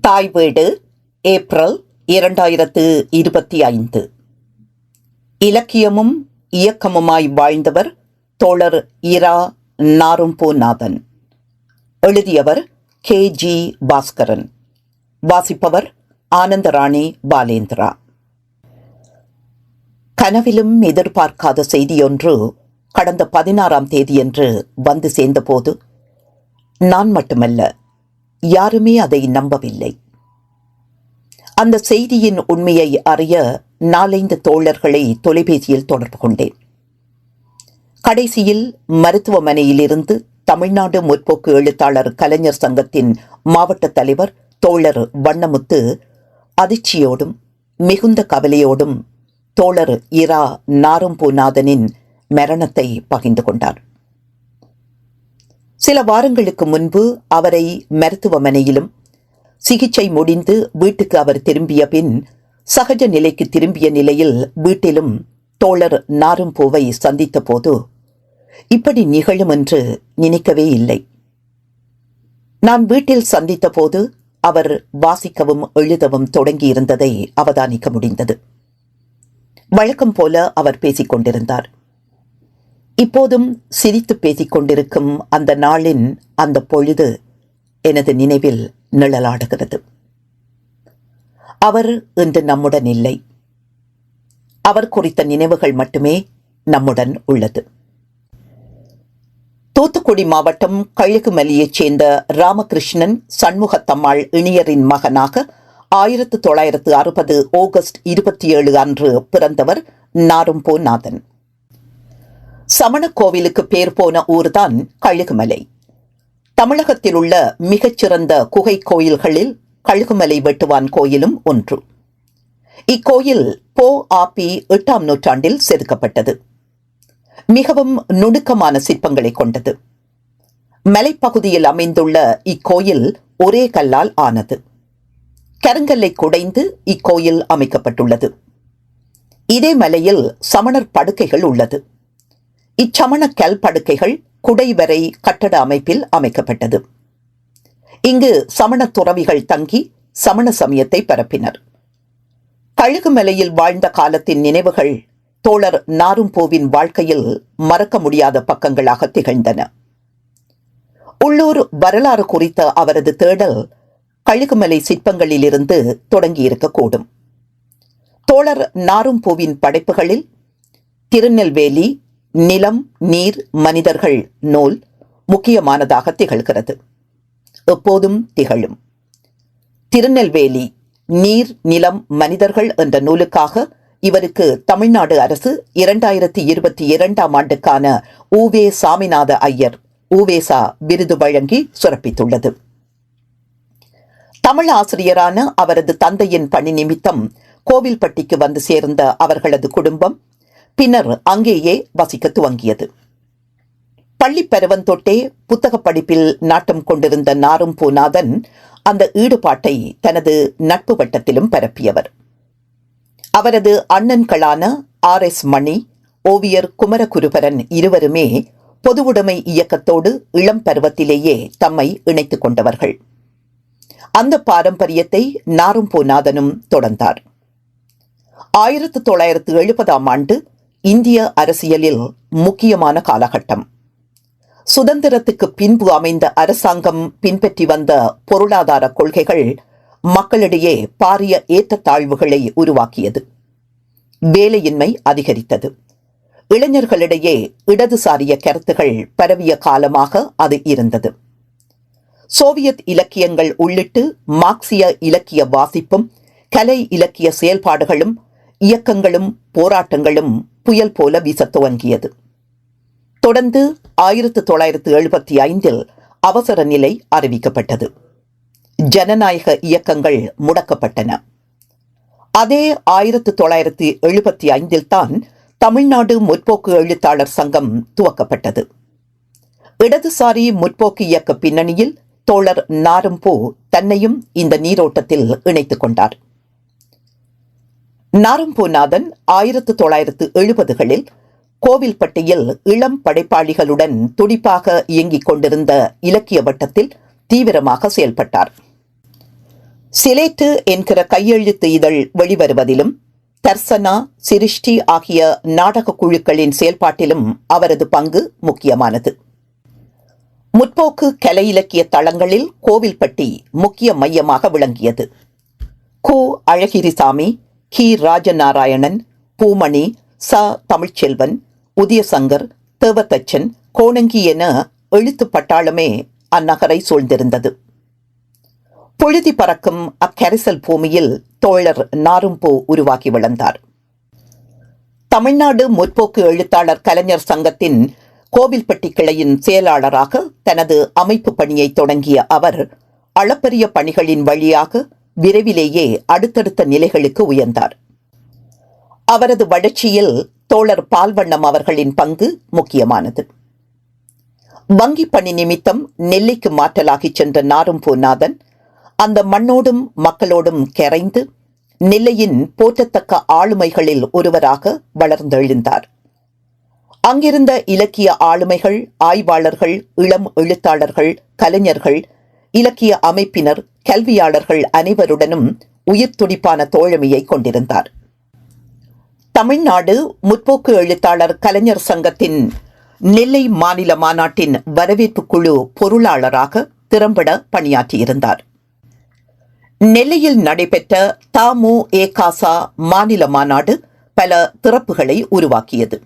தாய் வீடு ஏப்ரல் இரண்டாயிரத்து இருபத்தி ஐந்து. இலக்கியமும் இயக்கமுமாய் வாழ்ந்தவர் தோழர் இரா நாரும்பூநாதன். எழுதியவர் கே ஜி பாஸ்கரன். வாசிப்பவர் ஆனந்தராணி பாலேந்திரா. கனவிலும் எதிர்பார்க்காத செய்தியொன்று கடந்த பதினாறாம் தேதியன்று வந்து சேர்ந்தபோது நான் மட்டுமல்ல யாருமே அதை நம்பவில்லை. அந்த செய்தியின் உண்மையை அறிய நாலைந்து தோழர்களை தொலைபேசியில் தொடர்பு கொண்டேன். கடைசியில் மருத்துவமனையிலிருந்து தமிழ்நாடு முற்போக்கு எழுத்தாளர் கலைஞர் சங்கத்தின் மாவட்ட தலைவர் தோழர் வண்ணமுத்து அதிர்ச்சியோடும் மிகுந்த கவலையோடும் தோழர் இரா நாரும்பூநாதனின் மரணத்தை பகிர்ந்து கொண்டார். சில வாரங்களுக்கு முன்பு அவரை மருத்துவமனையிலும் சிகிச்சை முடிந்து வீட்டுக்கு அவர் திரும்பிய பின் சகஜ நிலைக்கு திரும்பிய நிலையில் வீட்டிலும் தோழர் நாரும்பூவை சந்தித்த போது இப்படி நிகழும் என்று நினைக்கவே இல்லை. நான் வீட்டில் சந்தித்த போது அவர் வாசிக்கவும் எழுதவும் தொடங்கியிருந்ததை அவதானிக்க முடிந்தது. வழக்கம் போல அவர் பேசிக் கொண்டிருந்தார் இப்போதும் சிரித்து பேசிக் கொண்டிருக்கும் அந்த நாளின் அந்த பொழுது எனது நினைவில் நிழலாடுகிறது. அவர் இன்று நம்முடன் இல்லை. அவர் குறித்த நினைவுகள் மட்டுமே நம்முடன் உள்ளது. தூத்துக்குடி மாவட்டம் கழுகுமலியைச் சேர்ந்த ராமகிருஷ்ணன் சண்முகத்தம்மாள் இணையரின் மகனாக ஆயிரத்து தொள்ளாயிரத்து அறுபது ஆகஸ்ட் இருபத்தி ஏழு அன்று பிறந்தவர் நாரும்போநாதன். சமண கோவிலுக்கு பேர் போன ஊர்தான் கழுகுமலை. தமிழகத்தில் உள்ள மிகச்சிறந்த குகை கோயில்களில் கழுகுமலை வெட்டுவான் கோயிலும் ஒன்று. இக்கோயில் போ ஆபி எட்டாம் நூற்றாண்டில் செதுக்கப்பட்டது. மிகவும் நுணுக்கமான சிற்பங்களை கொண்டது. மலைப்பகுதியில் அமைந்துள்ள இக்கோயில் ஒரே கல்லால் ஆனது. கருங்கல்லை குடைந்து இக்கோயில் அமைக்கப்பட்டுள்ளது. இதே மலையில் சமணர் படுக்கைகள் உள்ளது. இச்சமண கல் படுக்கைகள் குடைவரை கட்டட அமைப்பில் அமைக்கப்பட்டது. இங்கு சமண துறவிகள் தங்கி சமண சமயத்தை பரப்பினர். கழுகுமலையில் வாழ்ந்த காலத்தின் நினைவுகள் தோழர் நாரும்பூவின் வாழ்க்கையில் மறக்க முடியாத பக்கங்களாக திகழ்ந்தன. உள்ளூர் வரலாறு குறித்த அவரது தேடல் கழுகுமலை சிற்பங்களிலிருந்து தொடங்கியிருக்கக்கூடும். தோழர் நாரும்பூவின் படைப்புகளில் திருநெல்வேலி நிலம் நீர் மனிதர்கள் நூல் முக்கியமானதாக திகழ்கிறது. எப்போதும் திகழும். திருநெல்வேலி நீர் நிலம் மனிதர்கள் என்ற நூலுக்காக இவருக்கு தமிழ்நாடு அரசு இரண்டாயிரத்தி இருபத்தி இரண்டாம் ஆண்டுக்கான ஊவே சாமிநாத ஐயர் ஊவேசா விருது வழங்கி சிறப்பித்துள்ளது தமிழ் ஆசிரியரான அவரது தந்தையின் பணி நிமித்தம் கோவில்பட்டிக்கு வந்து சேர்ந்த அவர்களது குடும்பம் பின்னர் அங்கேயே வசிக்க துவங்கியது. பள்ளி பருவம் தொட்டே புத்தக படிப்பில் நாட்டம் கொண்டிருந்த நாரும் பூநாதன் அந்த ஈடுபாட்டை தனது நட்பு வட்டத்திலும் பரப்பியவர். அவரது அண்ணன்களான ஆர் எஸ் மணி ஓவியர் குமரகுருபரன் இருவருமே பொதுவுடைமை இயக்கத்தோடு இளம் பருவத்திலேயே தம்மை இணைத்துக் கொண்டவர்கள். அந்த பாரம்பரியத்தை நாரும்பூநாதனும் தொடர்ந்தார். ஆயிரத்து தொள்ளாயிரத்து எழுபதாம் ஆண்டு இந்திய அரசியலில் முக்கியமான காலகட்டம். சுதந்திரத்துக்கு பின்பு அமைந்த அரசாங்கம் பின்பற்றி வந்த பொருளாதார கொள்கைகள் மக்களிடையே பாரிய ஏற்றத்தாழ்வுகளை உருவாக்கியது. வேலையின்மை அதிகரித்தது. இளைஞர்களிடையே இடதுசாரிய கருத்துகள் பரவிய காலமாக அது இருந்தது. சோவியத் இலக்கியங்கள் உள்ளிட்டு மார்க்சிய இலக்கிய வாசிப்பும் கலை இலக்கிய செயல்பாடுகளும் இயக்கங்களும் போராட்டங்களும் புயல் போல வீசத் துவங்கியது. தொடர்ந்து ஆயிரத்து தொள்ளாயிரத்து எழுபத்தி ஐந்தில் அவசர நிலை அறிவிக்கப்பட்டது. ஜனநாயக இயக்கங்கள் முடக்கப்பட்டன. அதே ஆயிரத்து தொள்ளாயிரத்து எழுபத்தி ஐந்தில் தான் தமிழ்நாடு முற்போக்கு எழுத்தாளர் சங்கம் துவக்கப்பட்டது. இடதுசாரி முற்போக்கு இயக்க பின்னணியில் தோழர் நாரும்போ தன்னையும் இந்த நீரோட்டத்தில் இணைத்துக் கொண்டார். நாரம்பூநாதன் ஆயிரத்து தொள்ளாயிரத்து எழுபதுகளில் கோவில்பட்டியில் இளம் படைப்பாளிகளுடன் துடிப்பாக இயங்கிக் கொண்டிருந்த இலக்கிய வட்டத்தில் தீவிரமாக செயல்பட்டார். சிலேட்டு என்கிற கையெழுத்து இதழ் வெளிவருவதிலும் தர்சனா சிருஷ்டி ஆகிய நாடக குழுக்களின் செயல்பாட்டிலும் அவரது பங்கு முக்கியமானது. முற்போக்கு கலை இலக்கிய தளங்களில் கோவில்பட்டி முக்கிய மையமாக விளங்கியது. கு. அழகிரிசாமி கி. ராஜநாராயணன் பூமணி ச. தமிழ்ச்செல்வன் உதயசங்கர் தேவதச்சன் கோணங்கி என எழுத்து பட்டாளமே அந்நகரை சூழ்ந்திருந்தது. பொழுதி பறக்கும் அக்கரிசல் பூமியில் தோழர் நாரும்பூ உருவாகி வளர்ந்தார் தமிழ்நாடு முற்போக்கு எழுத்தாளர் கலைஞர் சங்கத்தின் கோவில்பட்டி கிளையின் செயலாளராக தனது அமைப்பு பணியை தொடங்கிய அவர் அளப்பரிய பணிகளின் வழியாக விரைவிலேயே அடுத்தடுத்த நிலைகளுக்கு உயர்ந்தார். அவரது வளர்ச்சியில் தோழர் பால்வண்ணம் அவர்களின் பங்கு முக்கியமானது. வங்கி பணி நிமித்தம் நெல்லைக்கு மாற்றலாகிச் சென்ற நாரும் பூநாதன் அந்த மண்ணோடும் மக்களோடும் கரைந்து நெல்லையின் போற்றத்தக்க ஆளுமைகளில் ஒருவராக வளர்ந்தெழுந்தார். அங்கிருந்த இலக்கிய ஆளுமைகள் ஆய்வாளர்கள் இளம் எழுத்தாளர்கள் கலைஞர்கள் இலக்கிய அமைப்பினர் கல்வியாளர்கள் அனைவருடனும் உயிர் துடிப்பான தோழமையை கொண்டிருந்தார். தமிழ்நாடு முற்போக்கு எழுத்தாளர் கலைஞர் சங்கத்தின் நெல்லை மாநில மாநாட்டின் வரவேற்பு குழு பொருளாளராக திறம்பட பணியாற்றியிருந்தார். நெல்லையில் நடைபெற்ற தாமு ஏகாசா மாநில மாநாடு பல திறப்புகளை உருவாக்கியது.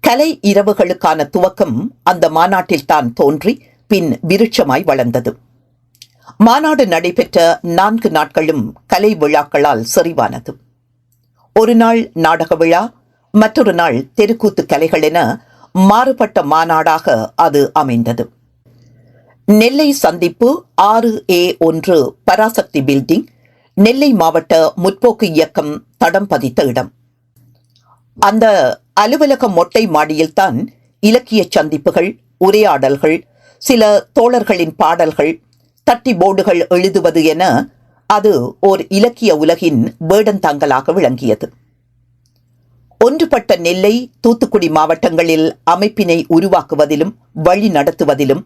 கலை இரவுகளுக்கான துவக்கம் அந்த மாநாட்டில் தான் தோன்றி பின் விருட்சமாய் வளர்ந்தது. மாநாடு நடைபெற்ற நான்கு நாட்களும் கலை விழாக்களால் செறிவானது. ஒரு நாள் நாடக விழா மற்றொரு நாள் தெருக்கூத்து கலைகள் என மாறுபட்ட மாநாடாக அது அமைந்தது. நெல்லை சந்திப்பு ஆறு ஏ ஒன்று பராசக்தி பில்டிங் நெல்லை மாவட்ட முற்போக்கு இயக்கம் தடம் பதித்த இடம். அந்த அலுவலக மொட்டை மாடியில்தான் இலக்கிய சந்திப்புகள் உரையாடல்கள் சில தோழர்களின் பாடல்கள் தட்டி போர்டுகள் எழுதுவது என அது ஓர் இலக்கிய உலகின் வேடந்தாங்கலாக விளங்கியது. ஒன்றுபட்ட நெல்லை தூத்துக்குடி மாவட்டங்களில் அமைப்பினை உருவாக்குவதிலும் வழி நடத்துவதிலும்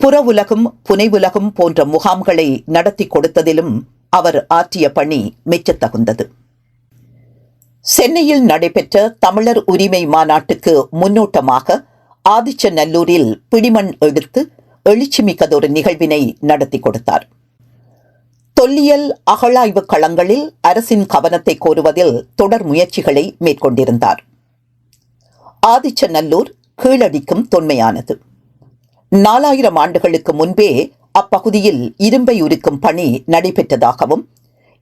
புற உலகம் புனைவுலகம் போன்ற முகாம்களை நடத்தி கொடுத்ததிலும் அவர் ஆற்றிய பணி மெச்சத்தகுந்தது. சென்னையில் நடைபெற்ற தமிழர் உரிமை மாநாட்டுக்கு முன்னோட்டமாக ஆதிச்சநல்லூரில் பிடிமண் எடுத்து எழுச்சிமிக்கதொரு நிகழ்வினை நடத்தி கொடுத்தார். தொல்லியல் அகழாய்வு களங்களில் அரசின் கவனத்தை கோருவதில் தொடர் முயற்சிகளை மேற்கொண்டிருந்தார். ஆதிச்சநல்லூர் கீழடிக்கும் தொன்மையானது. நாலாயிரம் ஆண்டுகளுக்கு முன்பே அப்பகுதியில் இரும்பை உருக்கும் பணி நடைபெற்றதாகவும்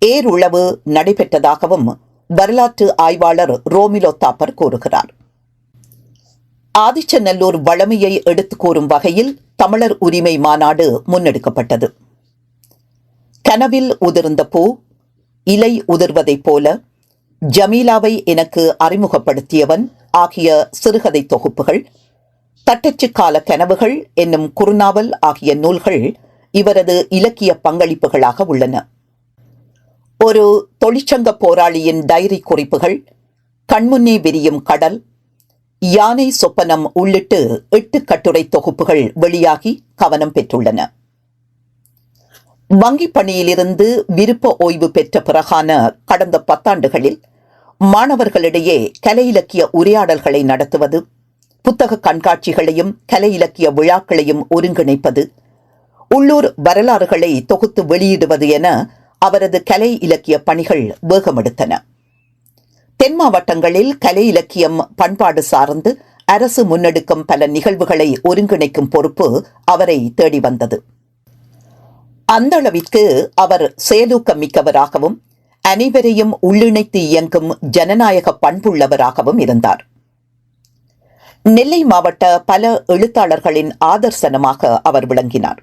ஏருளவு நடைபெற்றதாகவும் வரலாற்று ஆய்வாளர் ரோமிலோ தாப்பர் கூறுகிறார். ஆதிச்சநல்லூர் வளமையை எடுத்து கூறும் வகையில் தமிழர் உரிமை மாநாடு முன்னெடுக்கப்பட்டது. கனவில் உதிர்ந்த பூ இலை உதிர்வதைப் போல ஜமீலாவை எனக்கு அறிமுகப்படுத்தியவன் ஆகிய சிறுகதை தொகுப்புகள் தட்டச்சு கால கனவுகள் என்னும் குறுநாவல் ஆகிய நூல்கள் இவரது இலக்கிய பங்களிப்புகளாக உள்ளன. ஒரு தொழிற்சங்க போராளியின் டைரி குறிப்புகள் கண்முன்னே விரியும் கடல் யானை சொப்பனம் உள்ளிட்டு எட்டு கட்டுரை தொகுப்புகள் வெளியாகி கவனம் பெற்றுள்ளன. வங்கி பணியிலிருந்து விருப்ப ஓய்வு பெற்ற பிறகான கடந்த பத்தாண்டுகளில் மாணவர்களிடையே கலை இலக்கிய உரையாடல்களை நடத்துவது புத்தக கண்காட்சிகளையும் கலை இலக்கிய விழாக்களையும் ஒருங்கிணைப்பது உள்ளூர் வரலாறுகளை தொகுத்து வெளியிடுவது என அவரது கலை இலக்கிய பணிகள் வேகமெடுத்தன. தென் மாவட்டங்களில் கலை இலக்கியம் பண்பாடு சார்ந்து அரசு முன்னெடுக்கும் பல நிகழ்வுகளை ஒருங்கிணைக்கும் பொறுப்பு அவரை தேடி வந்தது. அந்த அளவிற்கு அவர் செயலூக்கம் மிக்கவராகவும் அனைவரையும் உள்ளிணைத்து இயங்கும் ஜனநாயக பண்புள்ளவராகவும் இருந்தார். நெல்லை மாவட்ட பல எழுத்தாளர்களின் ஆதர்சனமாக அவர் விளங்கினார்.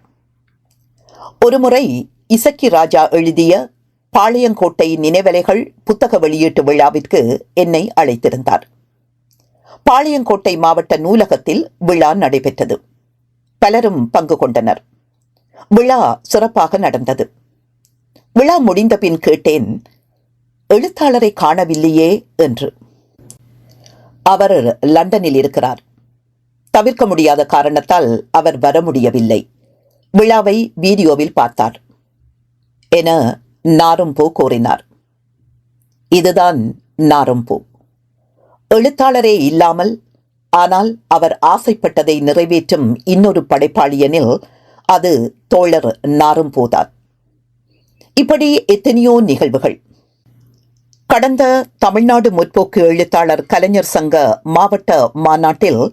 ஒருமுறை இசக்கி ராஜா எழுதிய பாளையங்கோட்டை நினைவலைகள் புத்தக வெளியீட்டு விழாவிற்கு என்னை அழைத்திருந்தார். பாளையங்கோட்டை மாவட்ட நூலகத்தில் விழா நடைபெற்றது. பலரும் பங்கு கொண்டனர். விழா சிறப்பாக நடந்தது. விழா முடிந்த பின் கேட்டேன் எழுத்தாளரை காணவில்லையே என்று. அவர் லண்டனில் இருக்கிறார். தவிர்க்க முடியாத காரணத்தால் அவர் வர முடியவில்லை. விழாவை வீடியோவில் பார்த்தார். என நாரும்பு கூறினார். இதுதான் நாரும்பு. எழுத்தாளரே இல்லாமல் ஆனால் அவர் ஆசைப்பட்டதை நிறைவேற்றும் இன்னொரு படைப்பாளியனில் அது தோழர் நாரும்பூதான். இப்படி எத்தனையோ நிகழ்வுகள். கடந்த தமிழ்நாடு முற்போக்கு எழுத்தாளர் கலைஞர் சங்க மாவட்ட மாநாட்டில்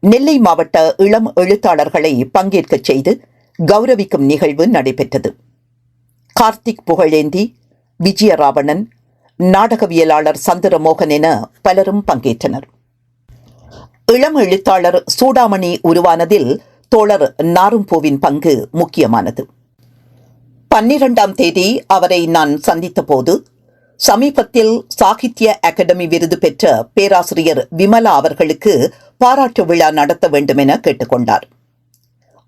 நெல்லை மாவட்ட இளம் எழுத்தாளர்களை பங்கேற்கச் செய்து கௌரவிக்கும் நிகழ்வு நடைபெற்றது. கார்த்திக் புகழேந்தி விஜயராவணன் நாடகவியலாளர் சந்திரமோகன் என பலரும் பங்கேற்றனர். இளம் எழுத்தாளர் சூடாமணி உருவானதில் தோழர் நாரும்பூவின் பங்கு முக்கியமானது. பன்னிரண்டாம் தேதி அவரை நான் சந்தித்த போது சமீபத்தில் சாகித்ய அகாடமி விருது பெற்ற பேராசிரியர் விமலா அவர்களுக்கு பாராட்டு விழா நடத்த வேண்டும் என கேட்டுக்கொண்டார்.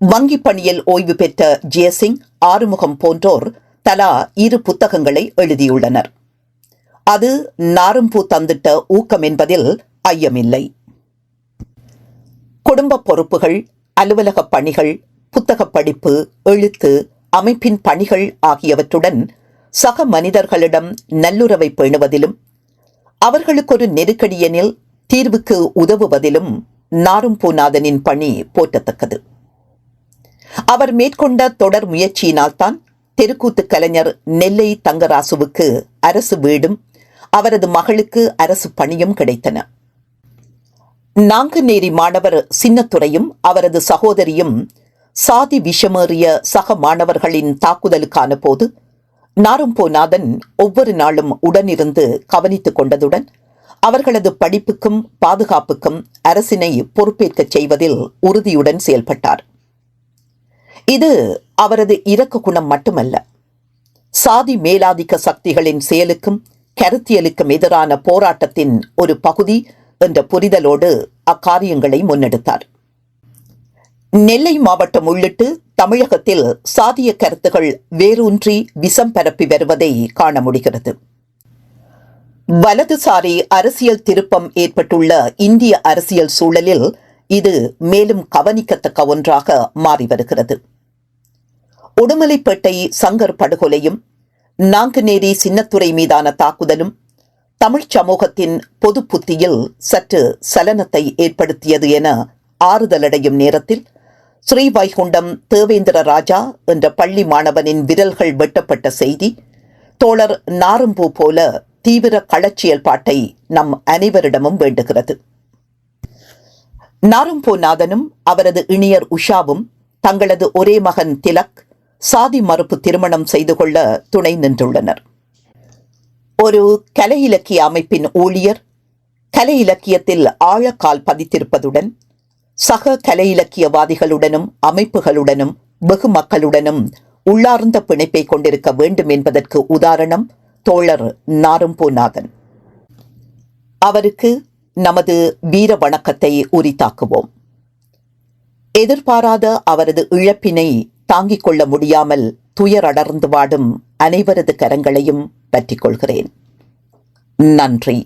வங்கி பணியில் ஓய்வு பெற்ற ஜெயசிங் ஆறுமுகம் போன்றோர் தலா இரு புத்தகங்களை எழுதியுள்ளனர். அது நாரும்பூ தந்திட்ட ஊக்கம் என்பதில் ஐயமில்லை. குடும்ப பொறுப்புகள் அலுவலக பணிகள் புத்தகப் படிப்பு எழுத்து அமைப்பின் பணிகள் ஆகியவற்றுடன் சக மனிதர்களிடம் நல்லுறவை பேணுவதிலும் அவர்களுக்கு ஒரு நெருக்கடியெனில் தீர்வுக்கு உதவுவதிலும் நாரும்பூநாதனின் பணி போற்றத்தக்கது. அவர் மேற்கொண்ட தொடர் முயற்சியினால்தான் தெருக்கூத்து கலைஞர் நெல்லை தங்கராசுவுக்கு அரசு வீடும் அவரது மகளுக்கு அரசு பணியும் கிடைத்தன. நாங்குநேரி மாணவர் சின்னத்துறையும் அவரது சகோதரியும் சாதி விஷமேறிய சக மாணவர்களின் தாக்குதலுக்கான போது நாரும்போநாதன் ஒவ்வொரு நாளும் உடனிருந்து கவனித்துக் கொண்டதுடன் அவர்களது படிப்புக்கும் பாதுகாப்புக்கும் அரசினை பொறுப்பேற்கச் செய்வதில் உறுதியுடன் செயல்பட்டார். இது அவரது இரக்க குணம் மட்டுமல்ல. சாதி மேலாதிக்க சக்திகளின் செயலுக்கும் கருத்தியலுக்கும் எதிரான போராட்டத்தின் ஒரு பகுதி என்ற புரிதலோடு அக்காரியங்களை முன்னெடுத்தார். நெல்லை மாவட்டம் உள்ளிட்டு தமிழகத்தில் சாதிய கருத்துகள் வேரூன்றி விசம் பரப்பி வருவதை காண முடிகிறது. வலதுசாரி அரசியல் திருப்பம் ஏற்பட்டுள்ள இந்திய அரசியல் சூழலில் இது மேலும் கவனிக்கத்தக்க ஒன்றாக மாறி வருகிறது. உடுமலைப்பேட்டை சங்கர் படுகொலையும் நாங்குநேரி சின்னத்துறை மீதான தாக்குதலும் தமிழ்ச் சமூகத்தின் பொது புத்தியில் சற்று சலனத்தை ஏற்படுத்தியது என ஆறுதலடையும் நேரத்தில் ஸ்ரீவைகுண்டம் தேவேந்திர ராஜா என்ற பள்ளி மாணவனின் விரல்கள் வெட்டப்பட்ட செய்தி தோழர் நாரும்பூ போல தீவிர களச்செயல்பாட்டை நம் அனைவரிடமும் வேண்டுகிறது. நாரும்பூநாதனும் அவரது இணையர் உஷாவும் தங்களது ஒரே மகன் திலக் சாதி மறுப்பு திருமணம் செய்து கொள்ள துணை நின்றுள்ளனர். ஒரு கலை இலக்கிய அமைப்பின் ஊழியர் கலை இலக்கியத்தில் ஆழக்கால் பதித்திருப்பதுடன் சக கலை இலக்கியவாதிகளுடனும் அமைப்புகளுடனும் வெகு மக்களுடனும் உள்ளார்ந்த பிணைப்பை கொண்டிருக்க வேண்டும் என்பதற்கு உதாரணம் தோழர் நாரும்பூநாதன். அவருக்கு நமது வீர வணக்கத்தை உரித்தாக்குவோம். எதிர்பாராத அவரது இழப்பினை தாங்கிக் கொள்ள முடியாமல் துயரடர்ந்து வாடும் அனைவரது கரங்களையும் பற்றிக் கொள்கிறேன். நன்றி.